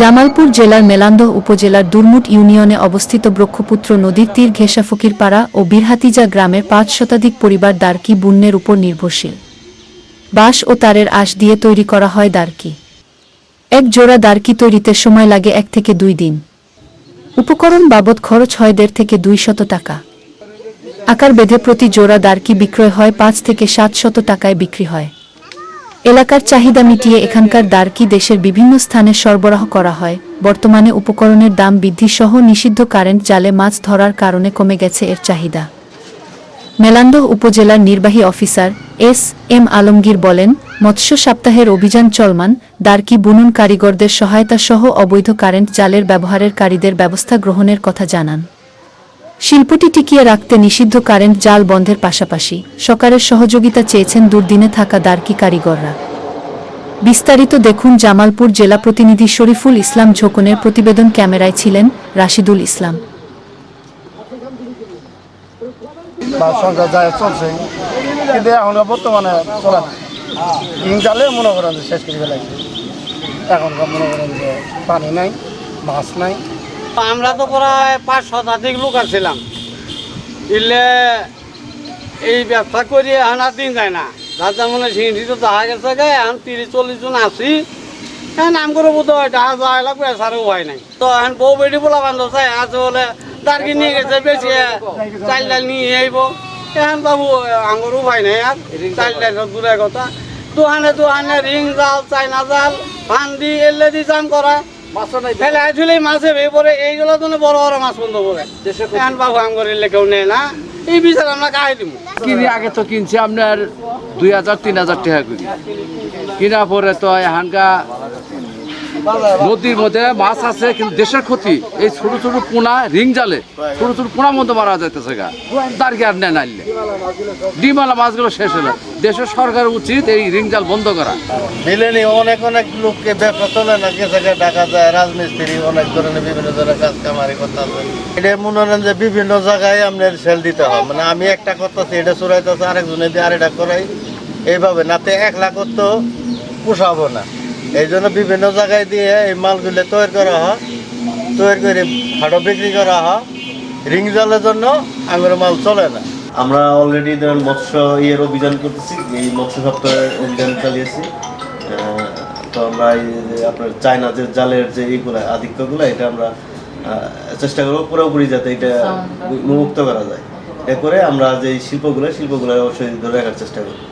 জামালপুর জেলার মেলান্দহ উপজেলার দুর্মুট ইউনিয়নে অবস্থিত ব্রক্ষপুত্র নদীর তীর ঘেঁষা ফকিরপাড়া ও বীরহাতিজা গ্রামের পাঁচ শতাধিক পরিবার দার্কি বুন্নের উপর নির্ভরশীল। বাঁশ ও তারের আঁশ দিয়ে তৈরি করা হয় দার্কি এক জোড়া দার্কি তৈরিতে সময় লাগে এক থেকে দুই দিন। উপকরণ বাবদ খরচ হয় দেড় থেকে দুই শত টাকা। আকার বেঁধে প্রতি জোড়া দার্কি বিক্রয় হয় পাঁচ থেকে সাত শত টাকায় বিক্রি হয়। এলাকার চাহিদা মিটিয়ে এখানকার দার্কি দেশের বিভিন্ন স্থানে সরবরাহ করা হয়। বর্তমানে উপকরণের দাম বৃদ্ধি সহ নিষিদ্ধ কারেন্ট জালে মাছ ধরার কারণে কমে গেছে এর চাহিদা। মেলান্দহ উপজেলার নির্বাহী অফিসার এস এম আলমগীর বলেন, মৎস্য সপ্তাহের অভিযান চলমান দার্কি বুনন কারিগরদের সহায়তা সহ অবৈধ কারেন্ট জালের ব্যবহারের কারীদের ব্যবস্থা গ্রহণের কথা জানান। শিল্পটি টিকিয়ে রাখতে নিষিদ্ধ কারেন্ট জাল বন্ধের পাশাপাশি সরকারের সহযোগিতা চেয়েছেন দুর্দিনে থাকা দার্কি কারিগররা। বিস্তারিত দেখুন জামালপুর জেলা প্রতিনিধি শরীফুল ইসলাম ঝোকনের প্রতিবেদন ক্যামেরায় ছিলেন রাশিদুল ইসলাম। মনে করেন যে পানি নাই মাছ নাই আমরা তো প্রায় পাঁচ শতাধিক লোক আছিলাম ইলে এই ব্যবসা করি এখন আর দিন যায় না। রাজা মনে সিঁড়ি তো দেখা গেছে গে এখন তিরিশ, চল্লিশ জন আছি। হ্যাঁ নাম করে বোধ হয় ডাহা যাওয়া লাগবে সারও হয় নাই। তো এখন বউ বেটি বলা বান্ধব চাই আছে বলে দার্কি নিয়ে গেছে, বেশি চাল ডাল নিয়ে আইব। এখন বাবু আঙ্গুর উপায় নাই আর, চাল ডাল দূরের কথা। দোকানে দোকানে রিং জাল চাইনা জাল ফান্দি এলে দি জাম করা। আসলে মাছে পড়ে এইগুলো তো বড় বড় মাছ বন্ধ করে। এখন বাবু আম করে কেউ নেয় না। এই বিচার আমরা কাহে দিব কিনে আগে তো কিনছি আপনার দুই হাজার তিন হাজার টাকা করে। কিনা পরে তো এখানকা নদীর মধ্যে মাছ আছে, কিন্তু দেশের ক্ষতি। এই ছোট ছোট পোনা, রিং জালে, ছোট ছোট পোনার মধ্যে মারা যাইতেছে গা। তার কি আর নেয় নাইলে ডিমালা মাছগুলো শেষ হলো। দেশের সরকার উচিত এই রিং জাল বন্ধ করা। মিলেনি অনেক অনেক লোককে ব্যবসা চলে না গেছে ডাকা যায়, রাজমিস্ত্রি, অনেক ধরনের বিভিন্ন ধরনের কাজ কামারি করতে এটা মনে করেন যে বিভিন্ন জায়গায় আপনার সেল দিতে হয়। মানে আমি একটা করতেছি এটা চড়াইতেছে আরেকজনে দিয়ে আরেকটা করাই। এইভাবে নাতে এক লাখ তো পোষাবো না। এই জন্য বিভিন্ন জায়গায় দিয়ে এই মালগুলো তৈরি করা হয়। তৈরি করে হাটও বিক্রি করা হয়। রিং জালের জন্য আঙুরের মাল চলে না। আমরা অলরেডি ধরেন মৎস্য ইয়ের অভিযান করতেছি এই মৎস্য সপ্তাহের অভিযান চালিয়েছি। তো আমরা এই যে আপনার চায়না যে জালের যে এইগুলো আধিক্যগুলো এটা আমরা চেষ্টা করব পুরোপুরি যাতে এটা মুক্ত করা যায়। এ করে আমরা যে এই শিল্পগুলো শিল্পগুলো অবশ্যই ধরে রাখার চেষ্টা করব।